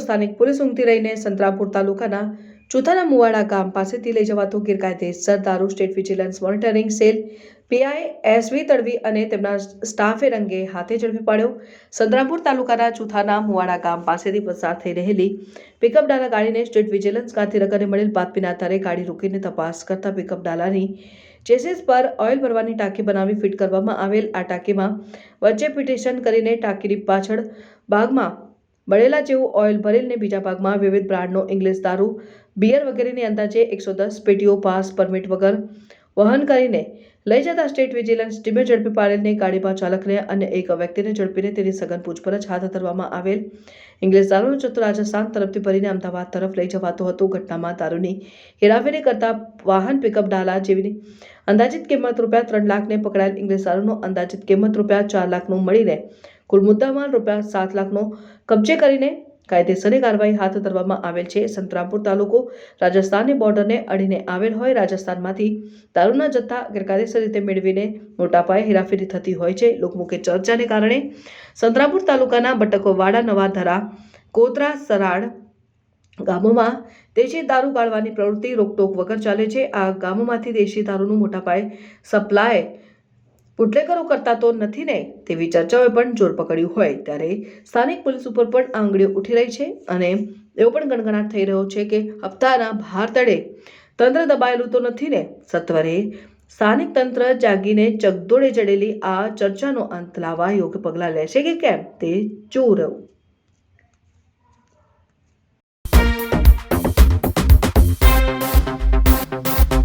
સ્થાનિક પોલીસ ઊંઘતી રહીને સંતરામપુર તાલુકાના ચોથાના મુવાડા ગામ પાસેથી લઈ જવાતો ગેરકાયદેસર દારૂ state vigilance monitoring cell, PI, SV Tadvi અને તેમના સ્ટાફે રંગે હાથે ઝડપી પાડ્યો. સંતરામપુર તાલુકાના ચુથાના મુવાડા ગામ પાસેથી પસાર થઈ રહેલી પિકઅપ ડાલા ગાડીને સ્ટેટ વિજિલન્સ ગાંધીનગરને મળેલ બાતમીના આધારે ગાડી રોકીને તપાસ કરતા પિકઅપ ડાલાની ચેસીસ પર ઓઇલ ભરવાની ટાંકી બનાવી ફિટ કરવામાં આવેલ આ ટાંકીમાં વચ્ચે પિટિશન કરીને ટાંકીની પાછળ ભાગમાં બળેલા જેવું ઓઇલ ભરેલને બીજા ભાગમાં વિવિધ બ્રાન્ડનો ઇંગ્લિશ દારૂ બિયર વગેરેની અંદાજે એકસો દસ પેટીઓ પાસ પરમિટ વગર વહન કરીને લઈ જતા સ્ટેટ વિજિલન્સ ટીમે ઝડપી પાડેલની ગાડીમાં ચાલકને અને એક વ્યક્તિને ઝડપીને તેની સઘન પૂછપરછ હાથ ધરવામાં આવેલ. ઇંગ્લિશ દારૂનો જથ્થો રાજસ્થાન તરફથી ભરીને અમદાવાદ તરફ લઈ જવાતો હતો. ઘટનામાં દારૂની હેરાફેરી કરતા વાહન પિકઅપ ડાલા જેવી અંદાજિત કિંમત રૂપિયા ત્રણ લાખને પકડાયેલ ઇંગ્લિશ દારૂનો અંદાજિત કિંમત રૂપિયા ચાર લાખનું મળીને કુલ મુદ્દામાલ રૂપિયા સાત લાખનો કબજે કરીને કાયદેસરની કાર્યવાહી હાથ ધરવામાં આવેલ છે. સંતરામપુર તાલુકો રાજસ્થાનની બોર્ડરને અડીને આવેલ હોય રાજસ્થાનમાંથી દારૂના જથ્થા ગેરકાયદેસર રીતે મેળવીને મોટા પાયે હેરાફેરી થતી હોય છે. લોકમુખે ચર્ચાને કારણે સંતરામપુર તાલુકાના બટકોવાડા નવાધરા કોતરા સરાડ ગામોમાં દેશી દારૂ ગાળવાની પ્રવૃત્તિ રોકટોક વગર ચાલે છે. આ ગામોમાંથી દેશી દારૂનું મોટા પાયે સપ્લાય બુટલેગરો કરતા તો નથી ને તેવી ચર્ચાઓએ પણ જોર પકડ્યું હોય ત્યારે સ્થાનિક પોલીસ ઉપર પણ આંગળીઓ ઉઠી રહી છે અને એવો પણ ગણગણાટ થઈ રહ્યો છે કે હપ્તાના ભાર તળે તંત્ર દબાયેલું તો નથી ને, સત્વરે સ્થાનિક તંત્ર જાગીને ચગદોડે ચડેલી આ ચર્ચાનો અંત લાવવા યોગ્ય પગલાં લેશે કે કેમ તે જોવું રહ્યું.